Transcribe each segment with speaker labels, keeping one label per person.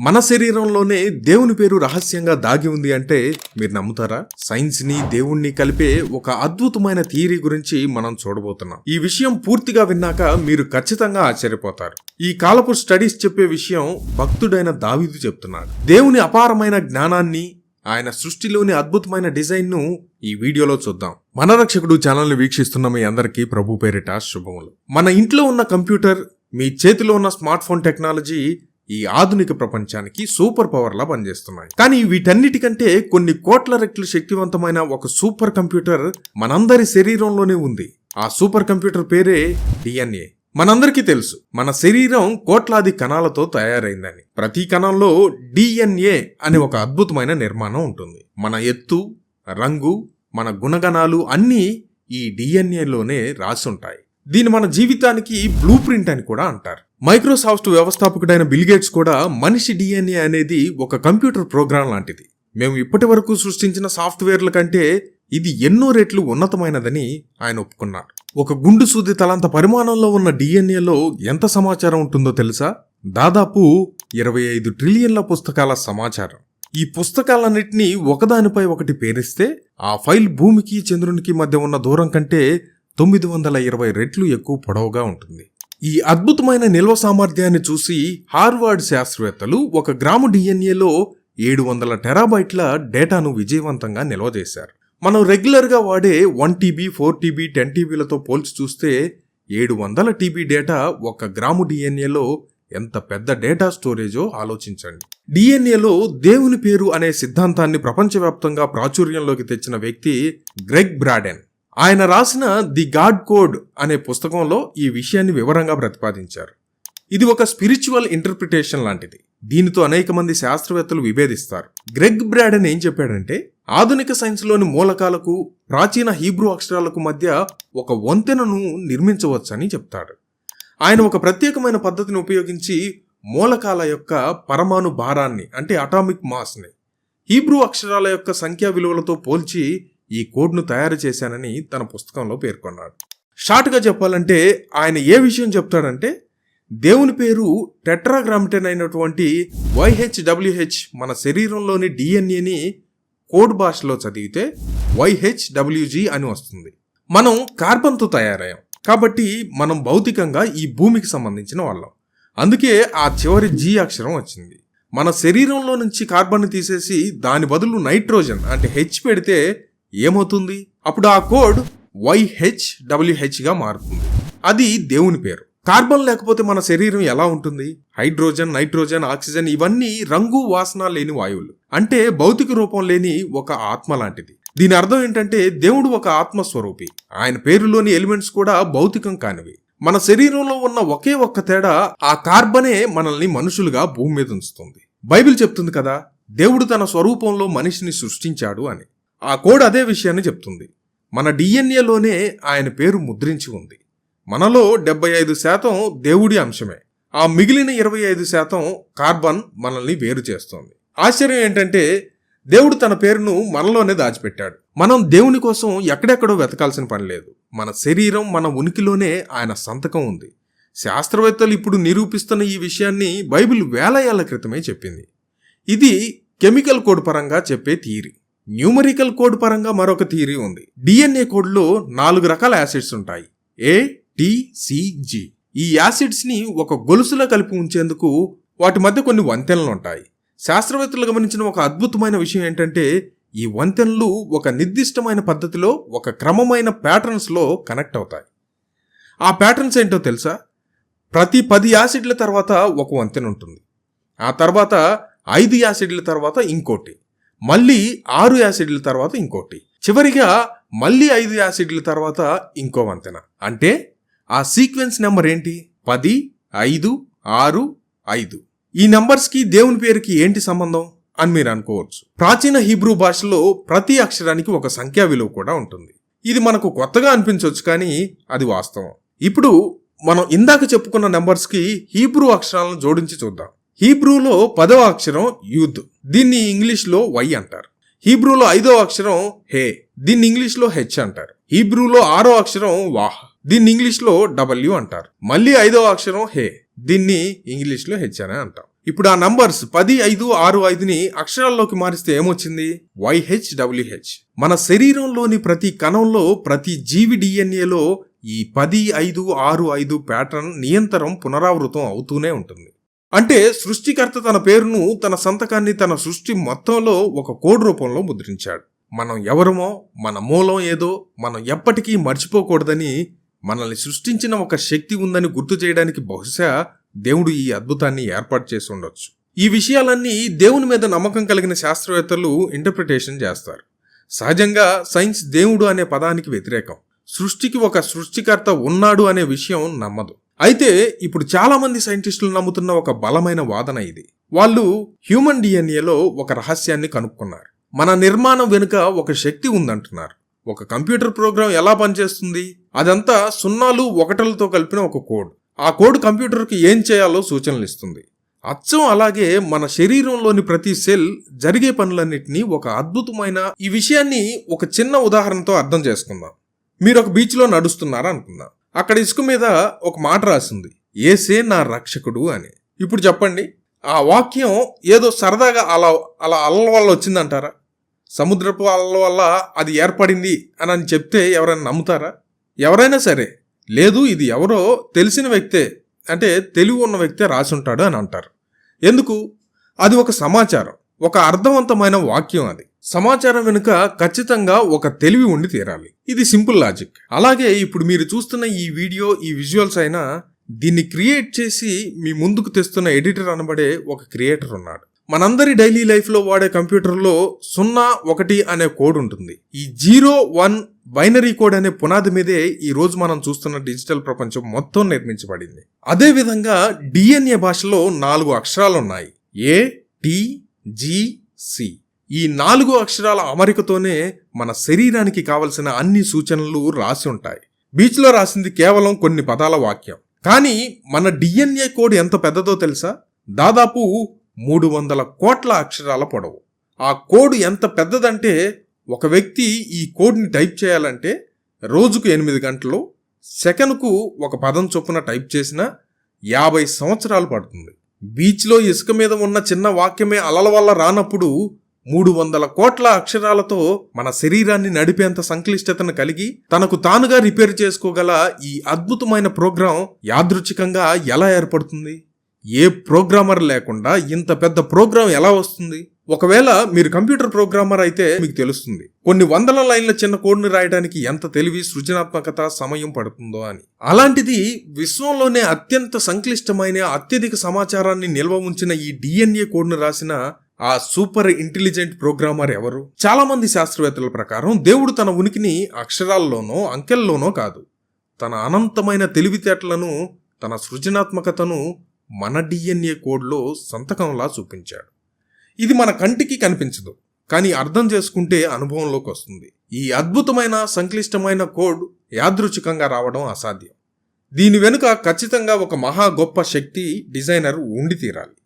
Speaker 1: మన శరీరంలోనే దేవుని పేరు రహస్యంగా దాగి ఉంది అంటే మీరు నమ్ముతారా? సైన్స్ని దేవుణ్ణి కలిపే ఒక అద్భుతమైన థియరీ గురించి మనం చూడబోతున్నాం. ఈ విషయం పూర్తిగా విన్నాక మీరు ఖచ్చితంగా ఆశ్చర్యపోతారు. ఈ కాలపు స్టడీస్ చెప్పే విషయం భక్తుడైన దావీదు చెప్తున్నాడు. దేవుని అపారమైన జ్ఞానాన్ని ఆయన సృష్టిలోని అద్భుతమైన డిజైన్ను ఈ వీడియోలో చూద్దాం. మన రక్షకుడు ఛానల్ని వీక్షిస్తున్న మీ అందరికీ ప్రభు పేరిట శుభములు. మన ఇంట్లో ఉన్న కంప్యూటర్ మీ చేతిలో ఉన్న స్మార్ట్ ఫోన్ టెక్నాలజీ ఈ ఆధునిక ప్రపంచానికి సూపర్ పవర్లా పనిచేస్తున్నాయి. కానీ వీటన్నిటికంటే కొన్ని కోట్ల రెట్లు శక్తివంతమైన ఒక సూపర్ కంప్యూటర్ మనందరి శరీరంలోనే ఉంది. ఆ సూపర్ కంప్యూటర్ పేరే డిఎన్ఏ. మనందరికీ తెలుసు మన శరీరం కోట్లాది కణాలతో తయారైందని. ప్రతి కణంలో డిఎన్ఏ అనే ఒక అద్భుతమైన నిర్మాణం ఉంటుంది. మన ఎత్తు రంగు మన గుణగణాలు అన్నీ ఈ డిఎన్ఏలోనే రాసి ఉంటాయి దీని మన జీవితానికి బ్లూ ప్రింట్ అని కూడా అంటారు. మైక్రోసాఫ్ట్ వ్యవస్థాపకుడైన బిల్గేట్స్ కూడా మనిషి డిఎన్ఏ అనేది ఒక కంప్యూటర్ ప్రోగ్రాం లాంటిది. మేము ఇప్పటి వరకు సృష్టించిన సాఫ్ట్వేర్ల కంటే ఇది ఎన్నో రెట్లు ఉన్నతమైనదని ఆయన ఒప్పుకున్నారు. ఒక గుండు సూది తలంత పరిమాణంలో ఉన్న డిఎన్ఏలో ఎంత సమాచారం ఉంటుందో తెలుసా? దాదాపు ఇరవై ఐదు ట్రిలియన్ల పుస్తకాల సమాచారం. ఈ పుస్తకాలన్నింటినీ ఒకదానిపై ఒకటి పేరిస్తే ఆ ఫైల్ భూమికి చంద్రునికి మధ్య ఉన్న దూరం కంటే తొమ్మిది వందల ఇరవై రెట్లు ఎక్కువ పొడవుగా ఉంటుంది. ఈ అద్భుతమైన నిల్వ సామర్థ్యాన్ని చూసి హార్వార్డ్ శాస్త్రవేత్తలు ఒక గ్రాము డిఎన్ఏలో ఏడు వందల టెరాబైట్ల డేటాను విజయవంతంగా నిల్వ చేశారు. మనం రెగ్యులర్గా వాడే one TB four TB ten టీబీలతో పోల్చి చూస్తే ఏడు వందల టీబీ డేటా ఒక గ్రాము డిఎన్ఏలో ఎంత పెద్ద డేటా స్టోరేజో ఆలోచించండి. డిఎన్ఏలో దేవుని పేరు అనే సిద్ధాంతాన్ని ప్రపంచవ్యాప్తంగా ప్రాచుర్యంలోకి తెచ్చిన వ్యక్తి గ్రెగ్ బ్రాడెన్. ఆయన రాసిన ది గాడ్ కోడ్ అనే పుస్తకంలో ఈ విషయాన్ని వివరంగా ప్రతిపాదించారు. ఇది ఒక స్పిరిచువల్ ఇంటర్ప్రిటేషన్ లాంటిది. దీనితో అనేక మంది శాస్త్రవేత్తలు విభేదిస్తారు. గ్రెగ్ బ్రాడన్ ఏం చెప్పాడంటే ఆధునిక సైన్స్లోని మూలకాలకు ప్రాచీన హీబ్రూ అక్షరాలకు మధ్య ఒక వంతెనను నిర్మించవచ్చని చెప్తాడు. ఆయన ఒక ప్రత్యేకమైన పద్ధతిని ఉపయోగించి మూలకాల యొక్క పరమాణు భారాన్ని అంటే అటామిక్ మాస్ని హీబ్రూ అక్షరాల యొక్క సంఖ్యా విలువలతో పోల్చి ఈ కోడ్ను తయారు చేశానని తన పుస్తకంలో పేర్కొన్నాడు. షార్ట్గా చెప్పాలంటే ఆయన ఏ విషయం చెప్తాడంటే దేవుని పేరు టెట్రాగ్రామిటన్ అయినటువంటి వైహెచ్డబ్ల్యూహెచ్ మన శరీరంలోని డిఎన్ఏని కోడ్ భాషలో చదివితే వైహెచ్డబ్ల్యూజి అని వస్తుంది. మనం కార్బన్తో తయారయ్యాం. కాబట్టి మనం భౌతికంగా ఈ భూమికి సంబంధించిన వాళ్ళం. అందుకే ఆ చివరి జీ అక్షరం వచ్చింది. మన శరీరంలో నుంచి కార్బన్ తీసేసి దాని బదులు నైట్రోజన్ అంటే హెచ్ పెడితే ఏమవుతుంది? అప్పుడు ఆ కోడ్ వైహెచ్ డబ్ల్యూహెచ్గా మారుతుంది. అది దేవుని పేరు. కార్బన్ లేకపోతే మన శరీరం ఎలా ఉంటుంది? హైడ్రోజన్ నైట్రోజన్ ఆక్సిజన్ ఇవన్నీ రంగు వాసన లేని వాయువులు. అంటే భౌతిక రూపం లేని ఒక ఆత్మ లాంటిది. దీని అర్థం ఏంటంటే దేవుడు ఒక ఆత్మస్వరూపి. ఆయన పేరులోని ఎలిమెంట్స్ కూడా భౌతికం కానివి. మన శరీరంలో ఉన్న ఒకే ఒక్క తేడా ఆ కార్బనే మనల్ని మనుషులుగా భూమి మీద ఉంచుతుంది. బైబిల్ చెప్తుంది కదా దేవుడు తన స్వరూపంలో మనిషిని సృష్టించాడు అని. ఆ కోడ్ అదే విషయాన్ని చెప్తుంది. మన డిఎన్ఏలోనే ఆయన పేరు ముద్రించి ఉంది. మనలో డెబ్బై ఐదు శాతం దేవుడి అంశమే. ఆ మిగిలిన ఇరవై ఐదు శాతం కార్బన్ మనల్ని వేరు చేస్తోంది. ఆశ్చర్యం ఏంటంటే దేవుడు తన పేరును మనలోనే దాచిపెట్టాడు. మనం దేవుని కోసం ఎక్కడెక్కడో వెతకాల్సిన పని లేదు. మన శరీరం మన ఉనికిలోనే ఆయన సంతకం ఉంది. శాస్త్రవేత్తలు ఇప్పుడు నిరూపిస్తున్న ఈ విషయాన్ని బైబిల్ వేల ఏళ్ళ క్రితమే చెప్పింది. ఇది కెమికల్ కోడ్ పరంగా చెప్పే థియరీ న్యూమరికల్ కోడ్ పరంగా మరొక థియరీ ఉంది. డిఎన్ఏ కోడ్లో నాలుగు రకాల యాసిడ్స్ ఉంటాయి. A TCG G. ఈ యాసిడ్స్ని ఒక గొలుసులో కలిపి ఉంచేందుకు వాటి మధ్య కొన్ని వంతెనలు ఉంటాయి. శాస్త్రవేత్తలు గమనించిన ఒక అద్భుతమైన విషయం ఏంటంటే ఈ వంతెనలు ఒక నిర్దిష్టమైన పద్ధతిలో ఒక క్రమమైన ప్యాటర్న్స్లో కనెక్ట్ అవుతాయి. ఆ ప్యాటర్న్స్ ఏంటో తెలుసా? ప్రతి పది యాసిడ్ల తర్వాత ఒక వంతెన ఉంటుంది. ఆ తర్వాత ఐదు యాసిడ్ల తర్వాత ఇంకోటి. మళ్ళీ ఆరు యాసిడ్ల తర్వాత ఇంకోటి. చివరిగా మళ్ళీ ఐదు యాసిడ్ల తర్వాత ఇంకో వంతెన. అంటే ఆ సీక్వెన్స్ నెంబర్ ఏంటి? పది ఐదు ఆరు ఐదు. ఈ నంబర్స్కి దేవుని పేరుకి ఏంటి సంబంధం? అని మీరు అనుకోవచ్చు. ప్రాచీన హీబ్రూ భాషలో ప్రతి అక్షరానికి ఒక సంఖ్యా విలువ కూడా ఉంటుంది. ఇది మనకు కొత్తగా అనిపించవచ్చు కానీ అది వాస్తవం. ఇప్పుడు మనం ఇందాక చెప్పుకున్న నెంబర్స్కి హీబ్రూ అక్షరాలను జోడించి చూద్దాం. హీబ్రూలో పదవ అక్షరం యూద్. దీన్ని ఇంగ్లీష్లో వై అంటారు. హీబ్రూలో ఐదో అక్షరం హే. దీన్ని ఇంగ్లీష్లో హెచ్ అంటారు. హీబ్రూలో ఆరో అక్షరం వాహ్. దీన్ని ఇంగ్లీష్లో డబ్ల్యూ అంటారు. మళ్ళీ ఐదో అక్షరం హే. దీన్ని ఇంగ్లీష్లో హెచ్ అని అంటాం. ఇప్పుడు ఆ నంబర్స్ పది ఐదు ఆరు ఐదుని అక్షరాల్లోకి మారిస్తే ఏమొచ్చింది? వైహెచ్డబ్ల్యూహెచ్ మన శరీరంలోని ప్రతి కణంలో ప్రతి జీవి డిఎన్ఏలో ఈ పది ఐదు ఆరు ఐదు ప్యాటర్న్ నియంతరం పునరావృతం అవుతూనే ఉంటుంది. అంటే సృష్టికర్త తన పేరును తన సంతకాన్ని తన సృష్టి మొత్తంలో ఒక కోడ్ రూపంలో ముద్రించాడు. మనం ఎవరమో మన మూలం ఏదో మనం ఎప్పటికీ మర్చిపోకూడదని మనల్ని సృష్టించిన ఒక శక్తి ఉందని గుర్తు చేయడానికి బహుశా దేవుడు ఈ అద్భుతాన్ని ఏర్పాటు చేసి ఉండొచ్చు. ఈ విషయాలన్నీ దేవుని మీద నమ్మకం కలిగిన శాస్త్రవేత్తలు ఇంటర్ప్రిటేషన్ చేస్తారు. సహజంగా సైన్స్ దేవుడు అనే పదానికి వ్యతిరేకం. సృష్టికి ఒక సృష్టికర్త ఉన్నాడు అనే విషయం నమ్మదు. అయితే ఇప్పుడు చాలామంది సైంటిస్టులు నమ్ముతున్న ఒక బలమైన వాదన ఇది. వాళ్ళు హ్యూమన్ డిఎన్ఏలో ఒక రహస్యాన్ని కనుక్కున్నారు. మన నిర్మాణం వెనుక ఒక శక్తి ఉందంటున్నారు. ఒక కంప్యూటర్ ప్రోగ్రాం ఎలా పనిచేస్తుంది? అదంతా సున్నాలు ఒకటలతో కలిపిన ఒక కోడ్. ఆ కోడ్ కంప్యూటర్కి ఏం చేయాలో సూచనలు ఇస్తుంది. అచ్చం అలాగే మన శరీరంలోని ప్రతి సెల్ జరిగే పనులన్నింటినీ ఒక అద్భుతమైన ఈ విషయాన్ని ఒక చిన్న ఉదాహరణతో అర్థం చేసుకుందాం. మీరు ఒక బీచ్లో నడుస్తున్నారా అనుకుందాం. అక్కడ ఇసుక మీద ఒక మాట రాసింది. ఏసే నా రక్షకుడు అని. ఇప్పుడు చెప్పండి ఆ వాక్యం ఏదో సరదాగా అలా అలా అల్లల వల్ల వచ్చిందంటారా? సముద్రపు అలల వల్ల అది ఏర్పడింది అని అని చెప్తే ఎవరైనా నమ్ముతారా? ఎవరైనా సరే లేదు ఇది ఎవరో తెలిసిన వ్యక్తే అంటే తెలివి ఉన్న వ్యక్తే రాసుంటాడు అని అంటారు. ఎందుకు? అది ఒక సమాచారం ఒక అర్థవంతమైన వాక్యం అది. సమాచారం వెనుక ఖచ్చితంగా ఒక తెలివి ఉండి తీరాలి. ఇది సింపుల్ లాజిక్. అలాగే ఇప్పుడు మీరు చూస్తున్న ఈ వీడియో ఈ విజువల్స్ అయినా దీన్ని క్రియేట్ చేసి మీ ముందుకు తెస్తున్న ఎడిటర్ అనబడే ఒక క్రియేటర్ ఉన్నాడు. మనందరి డైలీ లైఫ్లో వాడే కంప్యూటర్లో సున్నా ఒకటి అనే కోడ్ ఉంటుంది. ఈ జీరో వన్ బైనరీ కోడ్ అనే పునాది మీదే ఈ రోజు మనం చూస్తున్న డిజిటల్ ప్రపంచం మొత్తం నిర్మించబడింది. అదే విధంగా డిఎన్ఏ భాషలో నాలుగు అక్షరాలు ఉన్నాయి ఏ టి జి సి. ఈ నాలుగు అక్షరాల అమరికతోనే మన శరీరానికి కావలసిన అన్ని సూచనలు రాసి ఉంటాయి. బీచ్లో రాసింది కేవలం కొన్ని పదాల వాక్యం. కానీ మన డిఎన్ఏ కోడ్ ఎంత పెద్దదో తెలుసా? దాదాపు మూడు వందల కోట్ల అక్షరాల పొడవు. ఆ కోడ్ ఎంత పెద్దదంటే ఒక వ్యక్తి ఈ కోడ్ని టైప్ చేయాలంటే రోజుకు ఎనిమిది గంటలు సెకనుకు ఒక పదం చొప్పున టైప్ చేసిన యాభై సంవత్సరాలు పడుతుంది. బీచ్లో ఇసుక మీద ఉన్న చిన్న వాక్యమే అలల వల్ల రానప్పుడు మూడు వందల కోట్ల అక్షరాలతో మన శరీరాన్ని నడిపేంత సంక్లిష్టతను కలిగి తనకు తానుగా రిపేర్ చేసుకోగల ఈ అద్భుతమైన ప్రోగ్రాం యాదృచ్ఛికంగా ఎలా ఏర్పడుతుంది? ఏ ప్రోగ్రామర్ లేకుండా ఇంత పెద్ద ప్రోగ్రాం ఎలా వస్తుంది? ఒకవేళ మీరు కంప్యూటర్ ప్రోగ్రామర్ అయితే మీకు తెలుస్తుంది. కొన్ని వందల లైన్ల చిన్న కోడ్ను రాయడానికి ఎంత తెలివి సృజనాత్మకత సమయం పడుతుందో అని. అలాంటిది విశ్వంలోనే అత్యంత సంక్లిష్టమైన అత్యధిక సమాచారాన్ని నిల్వ ఉంచిన ఈ డిఎన్ఏ కోడ్ను రాసిన ఆ సూపర్ ఇంటెలిజెంట్ ప్రోగ్రామర్ ఎవరు? చాలా మంది శాస్త్రవేత్తల ప్రకారం దేవుడు తన ఉనికిని అక్షరాల్లోనో అంకెల్లోనో కాదు. తన అనంతమైన తెలివితేటలను తన సృజనాత్మకతను మన డిఎన్ఏ కోడ్లో సంతకంలా చూపించాడు. ఇది మన కంటికి కనిపించదు కానీ అర్థం చేసుకుంటే అనుభవంలోకి వస్తుంది. ఈ అద్భుతమైన సంక్లిష్టమైన కోడ్ యాదృచ్ఛికంగా రావడం అసాధ్యం. దీని వెనుక ఖచ్చితంగా ఒక మహా గొప్ప శక్తి డిజైనర్ ఉండి తీరాలి.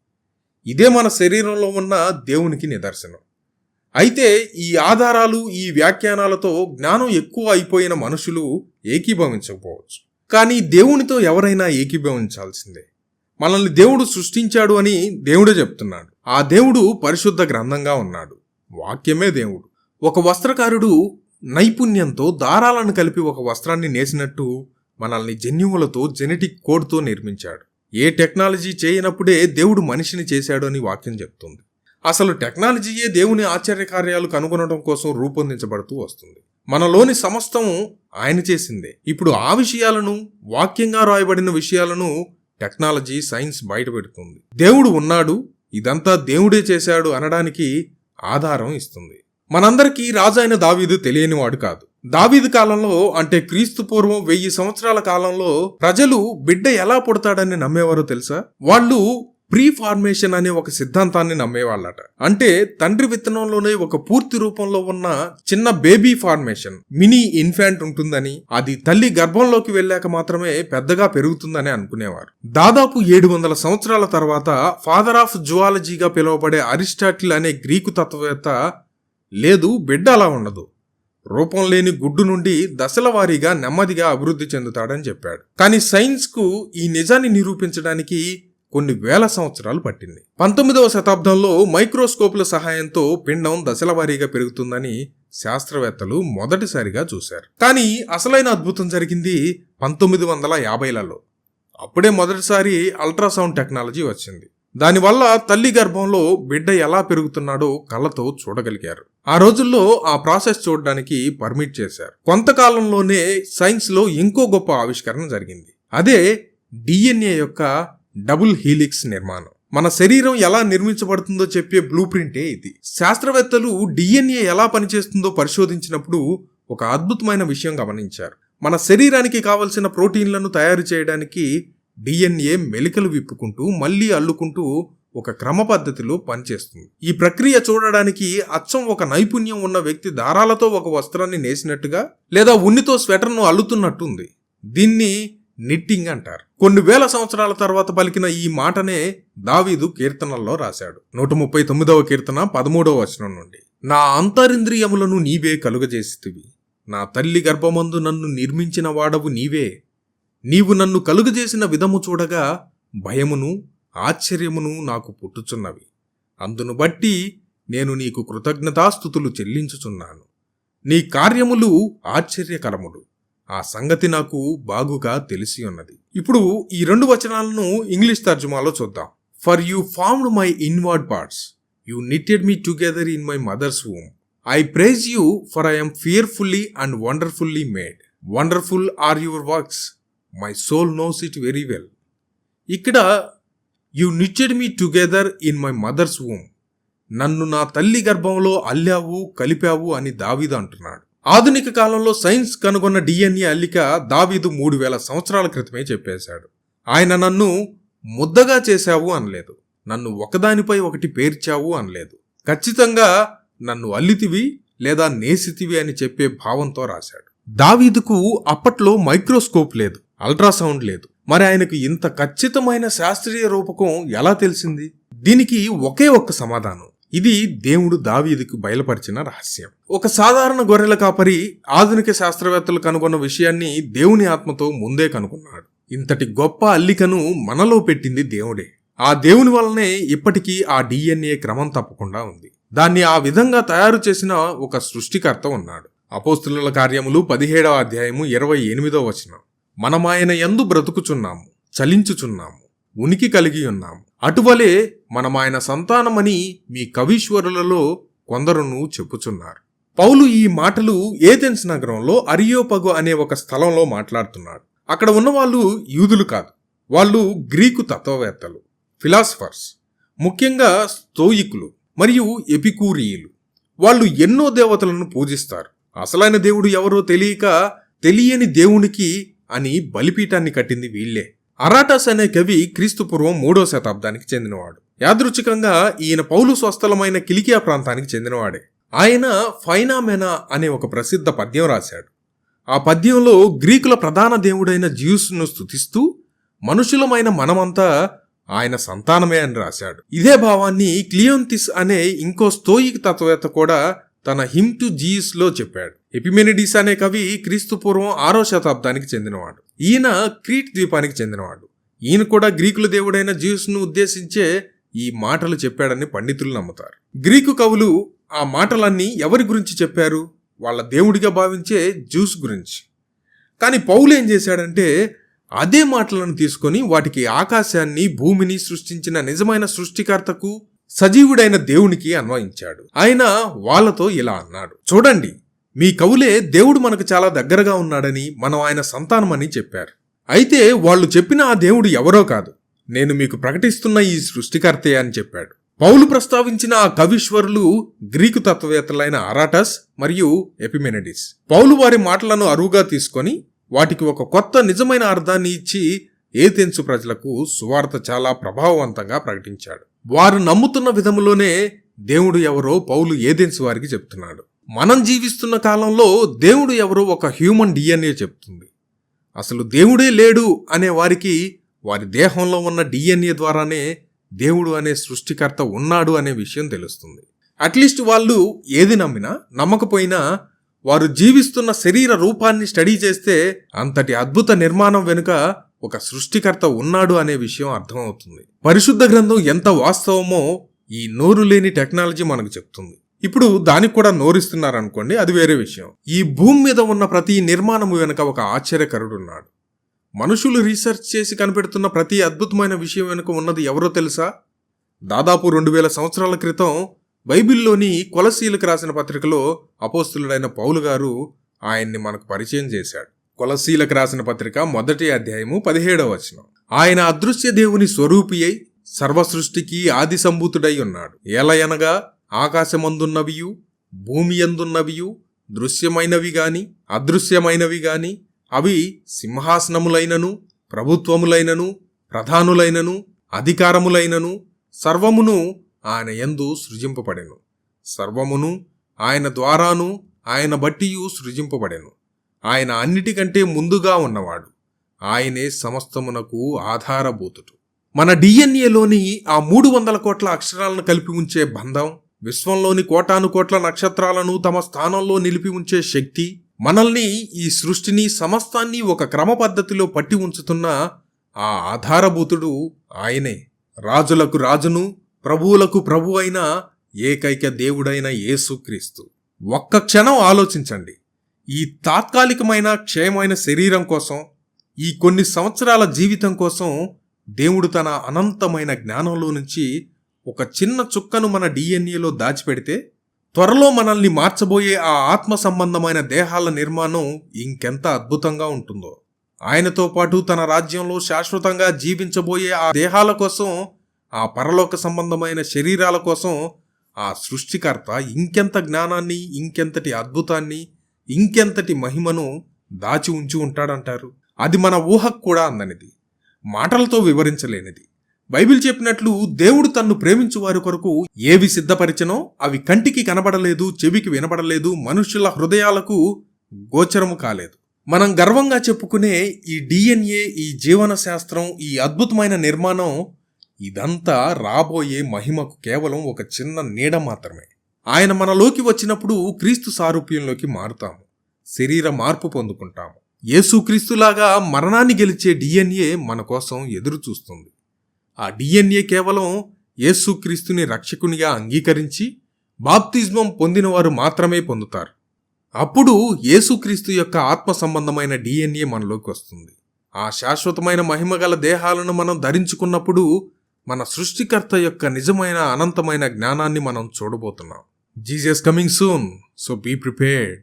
Speaker 1: ఇదే మన శరీరంలో ఉన్న దేవునికి నిదర్శనం. అయితే ఈ ఆధారాలు ఈ వ్యాఖ్యానాలతో జ్ఞానం ఎక్కువ అయిపోయిన మనుషులు ఏకీభవించకపోవచ్చు. కానీ దేవునితో ఎవరైనా ఏకీభవించాల్సిందే. మనల్ని దేవుడు సృష్టించాడు అని దేవుడే చెప్తున్నాడు. ఆ దేవుడు పరిశుద్ధ గ్రంథంగా ఉన్నాడు. వాక్యమే దేవుడు. ఒక వస్త్రకారుడు నైపుణ్యంతో దారాలను కలిపి ఒక వస్త్రాన్ని నేసినట్టు మనల్ని జన్యువులతో జెనెటిక్ కోడ్తో నిర్మించాడు. ఏ టెక్నాలజీ చేయనప్పుడే దేవుడు మనిషిని చేశాడు అని వాక్యం చెప్తుంది. అసలు టెక్నాలజీయే దేవుని ఆశ్చర్య కార్యాలు కనుగొనడం కోసం రూపొందించబడుతూ వస్తుంది. మనలోని సమస్తం ఆయన చేసిందే. ఇప్పుడు ఆ విషయాలను వాక్యంగా రాయబడిన విషయాలను టెక్నాలజీ సైన్స్ బయటపెడుతుంది. దేవుడు ఉన్నాడు ఇదంతా దేవుడే చేశాడు అనడానికి ఆధారం ఇస్తుంది. మనందరికీ రాజైన దావీదు తెలియనివాడు కాదు. దావీదు కాలంలో అంటే క్రీస్తు పూర్వం వెయ్యి సంవత్సరాల కాలంలో ప్రజలు బిడ్డ ఎలా పుడతాడని నమ్మేవారో తెలుసా? వాళ్ళు ప్రీ ఫార్మేషన్ అనే ఒక సిద్ధాంతాన్ని నమ్మేవాళ్ళట. అంటే తండ్రి విత్తనంలోనే ఒక పూర్తి రూపంలో ఉన్న చిన్న బేబీ ఫార్మేషన్ మినీ ఇన్ఫాంట్ ఉంటుందని అది తల్లి గర్భంలోకి వెళ్ళాక మాత్రమే పెద్దగా పెరుగుతుందని అనుకునేవారు. దాదాపు ఏడు వందల సంవత్సరాల తర్వాత ఫాదర్ ఆఫ్ జువాలజీగా పిలువబడే అరిస్టాటిల్ అనే గ్రీకు తత్వవేత్త లేదు బిడ్డ అలా ఉండదు. రూపం లేని గుడ్డు నుండి దశల వారీగా నెమ్మదిగా అభివృద్ధి చెందుతాడని చెప్పాడు. కానీ సైన్స్కు ఈ నిజాన్ని నిరూపించడానికి కొన్ని వేల సంవత్సరాలు పట్టింది. పంతొమ్మిదవ శతాబ్దంలో మైక్రోస్కోపుల సహాయంతో పిండం దశల వారీగా పెరుగుతుందని శాస్త్రవేత్తలు మొదటిసారిగా చూశారు. కానీ అసలైన అద్భుతం జరిగింది పంతొమ్మిది వందల యాభైలలో. అప్పుడే మొదటిసారి అల్ట్రాసౌండ్ టెక్నాలజీ వచ్చింది. దానివల్ల తల్లి గర్భంలో బిడ్డ ఎలా పెరుగుతున్నాడో కళ్ళతో చూడగలిగారు. ఆ రోజుల్లో ఆ ప్రాసెస్ చూడడానికి పర్మిట్ చేశారు. కొంతకాలంలోనే సైన్స్లో ఇంకో గొప్ప ఆవిష్కరణ జరిగింది. అదే డిఎన్ఏ యొక్క డబుల్ హీలిక్స్ నిర్మాణం. మన శరీరం ఎలా నిర్మించబడుతుందో చెప్పే బ్లూ ప్రింటే ఇది. శాస్త్రవేత్తలు డిఎన్ఏ ఎలా పనిచేస్తుందో పరిశోధించినప్పుడు ఒక అద్భుతమైన విషయం గమనించారు. మన శరీరానికి కావలసిన ప్రోటీన్లను తయారు చేయడానికి డిఎన్ఏ మెలికలు విప్పుకుంటూ మళ్ళీ అల్లుకుంటూ ఒక క్రమ పద్ధతిలో పనిచేస్తుంది. ఈ ప్రక్రియ చూడడానికి అచ్చం ఒక నైపుణ్యం ఉన్న వ్యక్తి దారాలతో ఒక వస్త్రాన్ని నేసినట్టుగా లేదా ఉన్నితో స్వెటర్ను అల్లుతున్నట్టుంది. దీన్ని నిట్టింగ్ అంటారు. కొన్ని వేల సంవత్సరాల తర్వాత పలికిన ఈ మాటనే దావీదు కీర్తనల్లో రాశాడు. నూట ముప్పై తొమ్మిదవ కీర్తన పదమూడవ వచనం నుండి. నా అంతరింద్రియములను నీవే కలుగజేసితివి. నా తల్లి గర్భమందు నన్ను నిర్మించిన వాడవు నీవే. నీవు నన్ను కలుగజేసిన విధము చూడగా భయమును ఆశ్చర్యమును నాకు పుట్టుచున్నవి. అందును బట్టి నేను నీకు కృతజ్ఞతాస్థుతులు చెల్లించుచున్నాను. నీ కార్యములు ఆశ్చర్యకరములు. ఆ సంగతి నాకు బాగుగా తెలిసి ఉన్నది ఇప్పుడు ఈ రెండు వచనాలను ఇంగ్లీష్ తర్జుమాలో చూద్దాం. For you formed my inward parts you knitted me together in my mother's home I praise you for I fearfully and wonderfully made wonderful are your works my soul knows it very well ఇక్కడ you knitted me together in my mother's home నన్ను నా తల్లి గర్భంలో అల్లావు కలిపావు అని దావీదు అంటున్నాడు. ఆధునిక కాలంలో సైన్స్ కనుగొన్న డిఎన్ఏ అల్లిక దావీదు మూడు వేల సంవత్సరాల క్రితమే చెప్పేశాడు. ఆయన నన్ను ముద్దగా చేశావు అనలేదు. నన్ను ఒకదానిపై ఒకటి పేర్చావు అనలేదు. ఖచ్చితంగా నన్ను అల్లితివి లేదా నేసితివి అని చెప్పే భావంతో రాశాడు. దావీదుకు అప్పట్లో మైక్రోస్కోప్ లేదు. అల్ట్రాసౌండ్ లేదు. మరి ఆయనకు ఇంత ఖచ్చితమైన శాస్త్రీయ రూపకం ఎలా తెలిసింది? దీనికి ఒకే ఒక్క సమాధానం. ఇది దేవుడు దావీదుకు బయలుపరిచిన రహస్యం. ఒక సాధారణ గొర్రెల కాపరి ఆధునిక శాస్త్రవేత్తలు కనుగొన్న విషయాన్ని దేవుని ఆత్మతో ముందే కనుగొన్నాడు. ఇంతటి గొప్ప అల్లికను మనలో పెట్టింది దేవుడే. ఆ దేవుని వల్లనే ఇప్పటికీ ఆ డిఎన్ఏ క్రమం తప్పకుండా ఉంది. దాన్ని ఆ విధంగా తయారు చేసిన ఒక సృష్టికర్త ఉన్నాడు. అపోస్తుల కార్యములు పదిహేడవ అధ్యాయము ఇరవై ఎనిమిదో వచనం. మనమాయన ఎందు బ్రతుకుచున్నాము చలించుచున్నాము ఉనికి కలిగి ఉన్నాము. అటువలే మనమాయన సంతానమని మీ కవీశ్వరులలో కొందరును చెప్పుచున్నారు. పౌలు ఈ మాటలు ఏథెన్స్ నగరంలో అరియోపగు అనే ఒక స్థలంలో మాట్లాడుతున్నాడు. అక్కడ ఉన్నవాళ్ళు యూదులు కాదు వాళ్ళు గ్రీకు తత్వవేత్తలు ఫిలాసఫర్స్ ముఖ్యంగా స్తోయికులు మరియు ఎపికూరియులు. వాళ్ళు ఎన్నో దేవతలను పూజిస్తారు. అసలైన దేవుడు ఎవరో తెలియక తెలియని దేవునికి అని బలిపీఠాన్ని కట్టింది వీళ్ళే అరాటస్ అనే కవి క్రీస్తుపూర్వం మూడో శతాబ్దానికి చెందినవాడు. యాదృచ్ఛికంగా ఈయన పౌలు స్వస్థలమైన కిలికియా ప్రాంతానికి చెందినవాడే. ఆయన ఫైనామెనా అనే ఒక ప్రసిద్ధ పద్యం రాశాడు. ఆ పద్యంలో గ్రీకుల ప్రధాన దేవుడైన జ్యూస్ను స్తుతిస్తూ మనుషులమైన మనమంతా ఆయన సంతానమే అని రాశాడు. ఇదే భావాన్ని క్లియోంతిస్ అనే ఇంకో స్తోయిక్ తత్వవేత్త కూడా తన హిమ్ టు జీస్లో చెప్పాడు. ఎపిమెనిడీస్ అనే కవి క్రీస్తు పూర్వం ఆరో శతాబ్దానికి చెందినవాడు. ఈయన క్రీట్ ద్వీపానికి చెందినవాడు. ఈయన కూడా గ్రీకుల దేవుడైన జ్యూస్ను ఉద్దేశించే ఈ మాటలు చెప్పాడని పండితులు నమ్ముతారు. గ్రీకు కవులు ఆ మాటలన్నీ ఎవరి గురించి చెప్పారు? వాళ్ళ దేవుడిగా భావించే జ్యూస్ గురించి. కానీ పౌలు ఏం చేశాడంటే అదే మాటలను తీసుకొని వాటికి ఆకాశాన్ని భూమిని సృష్టించిన నిజమైన సృష్టికర్తకు సజీవుడైన దేవునికి అన్వయించాడు. ఆయన వాళ్ళతో ఇలా అన్నాడు. చూడండి మీ కవులే దేవుడు మనకు చాలా దగ్గరగా ఉన్నాడని మనం ఆయన సంతానమని చెప్పారు. అయితే వాళ్ళు చెప్పిన ఆ దేవుడు ఎవరో కాదు. నేను మీకు ప్రకటిస్తున్న ఈ సృష్టికర్తే అని చెప్పాడు. పౌలు ప్రస్తావించిన ఆ కవీశ్వరులు గ్రీకు తత్వవేత్తలైన అరాటస్ మరియు ఎపిమెనడిస్. పౌలు వారి మాటలను అరువుగా తీసుకొని వాటికి ఒక కొత్త నిజమైన అర్థాన్ని ఇచ్చి ఏథెన్సు ప్రజలకు సువార్త చాలా ప్రభావవంతంగా ప్రకటించాడు. వారు నమ్ముతున్న విధములోనే దేవుడు ఎవరో పౌలు ఏథెన్సు వారికి చెప్తున్నాడు. మనం జీవిస్తున్న కాలంలో దేవుడు ఎవరో ఒక హ్యూమన్ డిఎన్ఏ చెప్తుంది. అసలు దేవుడే లేడు అనే వారికి వారి దేహంలో ఉన్న డిఎన్ఏ ద్వారానే దేవుడు అనే సృష్టికర్త ఉన్నాడు అనే విషయం తెలుస్తుంది. అట్లీస్ట్ వాళ్ళు ఏది నమ్మినా నమ్మకపోయినా వారు జీవిస్తున్న శరీర రూపాన్ని స్టడీ చేస్తే అంతటి అద్భుత నిర్మాణం వెనుక ఒక సృష్టికర్త ఉన్నాడు అనే విషయం అర్థమవుతుంది. పరిశుద్ధ గ్రంథం ఎంత వాస్తవమో ఈ నోరు లేని టెక్నాలజీ మనకు చెప్తుంది. ఇప్పుడు దానికి కూడా నోరిస్తున్నారనుకోండి అది వేరే విషయం. ఈ భూమి మీద ఉన్న ప్రతి నిర్మాణము వెనుక ఒక ఆశ్చర్యకరుడున్నాడు. మనుషులు రీసెర్చ్ చేసి కనిపెడుతున్న ప్రతి అద్భుతమైన విషయం వెనుక ఉన్నది ఎవరో తెలుసా? దాదాపు రెండు వేల సంవత్సరాల క్రితం బైబిల్లోని కొలసీలకు రాసిన పత్రికలో అపోస్తులుడైన పౌలు గారు ఆయన్ని మనకు పరిచయం చేశాడు. కొలసీలకు రాసిన పత్రిక మొదటి అధ్యాయము పదిహేడవ వచనం. ఆయన అదృశ్య దేవుని స్వరూపి అయి సర్వసృష్టికి ఆది సంభూతుడై ఉన్నాడు. ఎలయనగా ఆకాశమందున్నవియు భూమి ఎందున్నవియు దృశ్యమైనవి గాని అదృశ్యమైనవి గాని అవి సింహాసనములైనను ప్రభుత్వములైనను ప్రధానులైనను అధికారములైనను సర్వమును ఆయన యందు సృజింపబడెను. సర్వమును ఆయన ద్వారాను ఆయన బట్టియు సృజింపబడెను. ఆయన అన్నిటికంటే ముందుగా ఉన్నవాడు. ఆయనే సమస్తమునకు ఆధారభూతుడు. మన డిఎన్ఏలోని ఆ మూడు వందల కోట్ల అక్షరాలను కలిపి ఉంచే బంధం విశ్వంలోని కోటాను కోట్ల నక్షత్రాలను తమ స్థానంలో నిలిపి ఉంచే శక్తి మనల్ని ఈ సృష్టిని సమస్తాన్ని ఒక క్రమ పద్ధతిలో పట్టి ఉంచుతున్న ఆ ఆధారభూతుడు ఆయనే. రాజులకు రాజును ప్రభువులకు ప్రభు అయిన ఏకైక దేవుడైన యేసుక్రీస్తు ఒక్క క్షణం ఆలోచించండి. ఈ తాత్కాలికమైన క్షయమైన శరీరం కోసం ఈ కొన్ని సంవత్సరాల జీవితం కోసం దేవుడు తన అనంతమైన జ్ఞానంలో నుంచి ఒక చిన్న చుక్కను మన డిఎన్ఏలో దాచిపెడితే త్వరలో మనల్ని మార్చబోయే ఆ ఆత్మ సంబంధమైన దేహాల నిర్మాణం ఇంకెంత అద్భుతంగా ఉంటుందో. ఆయనతో పాటు తన రాజ్యంలో శాశ్వతంగా జీవించబోయే ఆ దేహాల కోసం ఆ పరలోక సంబంధమైన శరీరాల కోసం ఆ సృష్టికర్త ఇంకెంత జ్ఞానాన్ని ఇంకెంతటి అద్భుతాన్ని ఇంకెంతటి మహిమను దాచి ఉంచి ఉంటాడంటారు. అది మన ఊహకు కూడా అందనిది. మాటలతో వివరించలేనిది. బైబిల్ చెప్పినట్లు దేవుడు తన్ను ప్రేమించు వారి కొరకు ఏవి సిద్ధపరిచనో అవి కంటికి కనబడలేదు చెవికి వినబడలేదు మనుషుల హృదయాలకు గోచరము కాలేదు. మనం గర్వంగా చెప్పుకునే ఈ డిఎన్ఏ ఈ జీవన శాస్త్రం ఈ అద్భుతమైన నిర్మాణం ఇదంతా రాబోయే మహిమకు కేవలం ఒక చిన్న నీడ మాత్రమే. ఆయన మనలోకి వచ్చినప్పుడు క్రీస్తు సారూప్యంలోకి మారుతాము శరీర మార్పు పొందుకుంటాము. యేసుక్రీస్తులాగా మరణాన్ని గెలిచే డిఎన్ఏ మన కోసం ఎదురు చూస్తుంది ఆ డిఎన్ఏ కేవలం యేసుక్రీస్తుని రక్షకునిగా అంగీకరించి బాప్తిజమం పొందినవారు మాత్రమే పొందుతారు. అప్పుడు యేసుక్రీస్తు యొక్క ఆత్మ సంబంధమైన డిఎన్ఏ మనలోకి వస్తుంది. ఆ శాశ్వతమైన మహిమగల దేహాలను మనం ధరించుకున్నప్పుడు మన సృష్టికర్త యొక్క నిజమైన అనంతమైన జ్ఞానాన్ని మనం చూడబోతున్నాం. Jesus coming soon so be prepared.